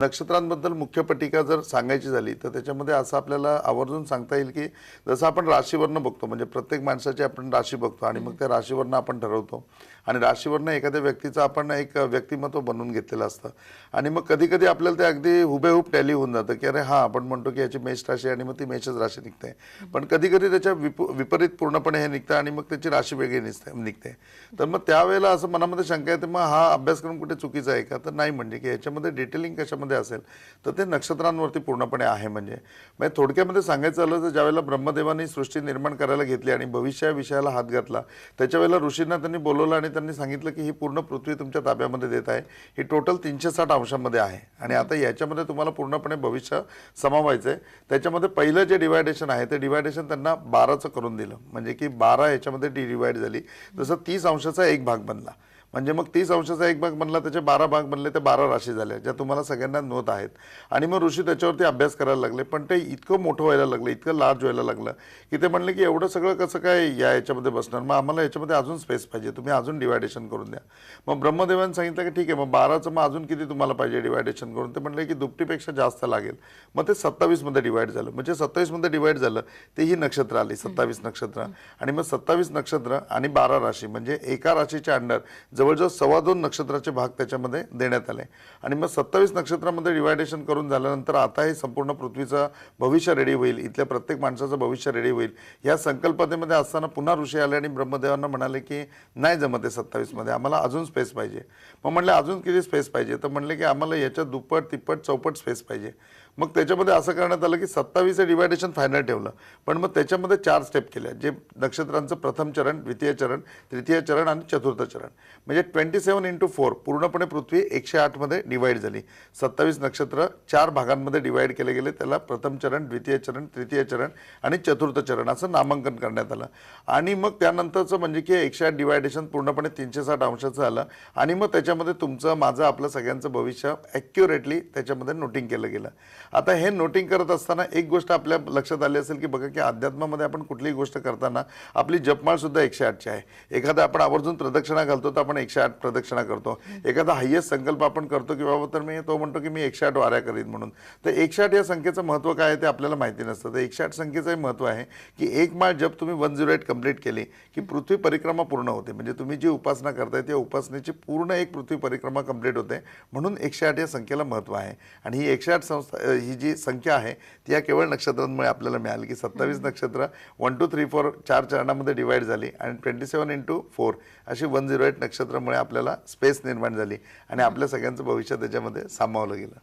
नक्षत्रांबद्दल मुख्य पटिका जर सांगायची झाली तर त्याच्यामध्ये असं आपल्याला आवर्जून सांगता येईल की जसं आपण राशीवरनं बघतो म्हणजे प्रत्येक माणसाची आपण राशी बघतो आणि मग त्या राशीवरनं आपण ठरवतो. आणि राशीवरनं एखाद्या व्यक्तीचं आपण एक व्यक्तिमत्व बनवून घेतलेलं असतं. आणि मग कधी कधी आपल्याला ते अगदी हुबेहूब टॅली होऊन जातं की अरे हां आपण म्हणतो की याची मेष राशी आणि मग ती मेषच राशी निघते. पण कधी कधी त्याच्या विप विपरीत पूर्णपणे हे निघतं आणि मग त्याची राशी वेगळी निसते निघते. तर मग त्यावेळेला असं मनामध्ये शंका येते मग हा अभ्यासक्रम कुठे चुकीचा आहे का? तर नाही म्हणजे की याच्यामध्ये डिटेलिंग कशामध्ये असेल? तर ते नक्षत्रांवरती पूर्णपणे आहे म्हणजे. म्हणजे थोडक्यामध्ये सांगायचं झालं तर ज्यावेळेला ब्रह्मदेवाने सृष्टी निर्माण करायला घेतली आणि भविष्य या विषयाला हात घातला त्याच्या वेळेला ऋषींना त्यांनी बोलवलं आणि त्यांनी सांगितलं की ही पूर्ण पृथ्वी तुमच्या ताब्यामध्ये देत आहे. ही टोटल तीनशे साठ अंशामध्ये आहे. आणि आता याच्यामध्ये तुम्हाला पूर्णपणे भविष्य समावायचं आहे त्याच्यामध्ये पहिलं जे डिवायडेशन आहे ते डिवायडेशन त्यांना बाराचं करून दिलं. म्हणजे की बारा याच्यामध्ये डी डिवाईड झाली. जसं तीस अंशाचा एक भाग बनला. म्हणजे मग तीस अंशाचा एक भाग बनला त्याचे बारा भाग बनले ते बारा राशी झाल्या ज्या तुम्हाला सगळ्यांना नोत आहेत. आणि मग ऋषी त्याच्यावरती अभ्यास करायला लागले पण ते इतकं मोठं व्हायला लागलं इतकं लार्ज व्हायला लागलं की ते म्हणले की एवढं सगळं कसं काय या याच्यामध्ये बसणार? मग आम्हाला याच्यामध्ये अजून स्पेस पाहिजे तुम्ही अजून डिवायडेशन करून द्या. मग ब्रह्मदेवाने सांगितलं की ठीक आहे मग बाराचं मग अजून किती तुम्हाला पाहिजे डिवायडेशन करून? ते म्हणले की दुपटीपेक्षा जास्त लागेल. मग ते सत्तावीसमध्ये डिवाईड झालं. म्हणजे सत्तावीसमध्ये डिवाईड झालं ते ही नक्षत्र आली सत्तावीस नक्षत्र. आणि मग सत्तावीस नक्षत्र आणि बारा राशी म्हणजे एका राशीच्या अंडर जवळजवळ सव्वा दोन नक्षत्राचे भाग त्याच्यामध्ये देण्यात आले. आणि मग सत्तावीस नक्षत्रामध्ये डिवायडेशन करून झाल्यानंतर आता हे संपूर्ण पृथ्वीचं भविष्य रेडी होईल. इथल्या प्रत्येक माणसाचं भविष्य रेडी होईल. या संकल्पनेमध्ये असताना पुन्हा ऋषी आले आणि ब्रह्मदेवांना म्हणाले की नाही जमत आहे सत्तावीसमध्ये. आम्हाला अजून स्पेस पाहिजे. मग म्हणलं अजून किती स्पेस पाहिजे? तर म्हणले की आम्हाला याच्यात दुप्पट तिप्पट चौपट स्पेस पाहिजे. मग त्याच्यामध्ये असं करण्यात आलं की सत्तावीस हे डिवायडेशन फायनल ठेवलं. पण मग त्याच्यामध्ये चार स्टेप केल्या. जे नक्षत्रांचं प्रथम चरण द्वितीय चरण तृतीय चरण आणि चतुर्थ चरण. म्हणजे ट्वेंटी सेवन इंटू फोर पूर्णपणे पृथ्वी एकशे आठमध्ये डिवाईड झाली. सत्तावीस नक्षत्र चार भागांमध्ये डिवाईड केले गेले. त्याला प्रथम चरण द्वितीय चरण तृतीय चरण आणि चतुर्थ चरण असं नामांकन करण्यात आलं. आणि मग त्यानंतरचं म्हणजे की एकशे आठ डिवायडेशन पूर्णपणे तीनशे साठ अंशाचं आलं आणि मग त्याच्यामध्ये तुमचं माझं आपलं सगळ्यांचं भविष्य ॲक्युरेटली त्याच्यामध्ये नोटिंग केलं गेलं. आता हे नोटिंग करत असताना एक गोष्ट आपल्या लक्षात आली असेल की बघा की अध्यात्मामध्ये आपण कुठलीही गोष्ट करताना आपली जपमाळसुद्धा एकशे आठची आहे. एखादा आपण आवर्जून प्रदक्षिणा घालतो तर आपण एकशे आठ प्रदक्षिणा करतो. एखादा हायेस्ट संकल्प आपण करतो की बाबा तर मी तो म्हणतो की मी एकशे आठ वाऱ्या करीन म्हणून. तर एकशे आठ या संख्येचं महत्त्व काय आहे ते आपल्याला माहिती नसतं. तर एकशे आठ संख्येचंही महत्त्व आहे की एक माळ जप तुम्ही वन झिरो एट कंप्लीट केली की पृथ्वी परिक्रमा पूर्ण होते. म्हणजे तुम्ही जी उपासना करताय त्या उपासनेची पूर्ण एक पृथ्वी परिक्रमा कंप्लीट होते. म्हणून एकशे आठ या संख्येला महत्त्व आहे. आणि ही एकशे आठ संस्था ही जी संख्या आहे ती या केवळ नक्षत्रांमुळे आपल्याला मिळाली की सत्तावीस नक्षत्र वन टू थ्री फोर चार चरणामध्ये डिवाईड झाली आणि ट्वेंटी सेवन इंटू फोर अशी वन झिरो एट नक्षत्रामुळे आपल्याला स्पेस निर्माण झाली आणि आपल्या सगळ्यांचं भविष्य त्याच्यामध्ये सामावलं गेलं.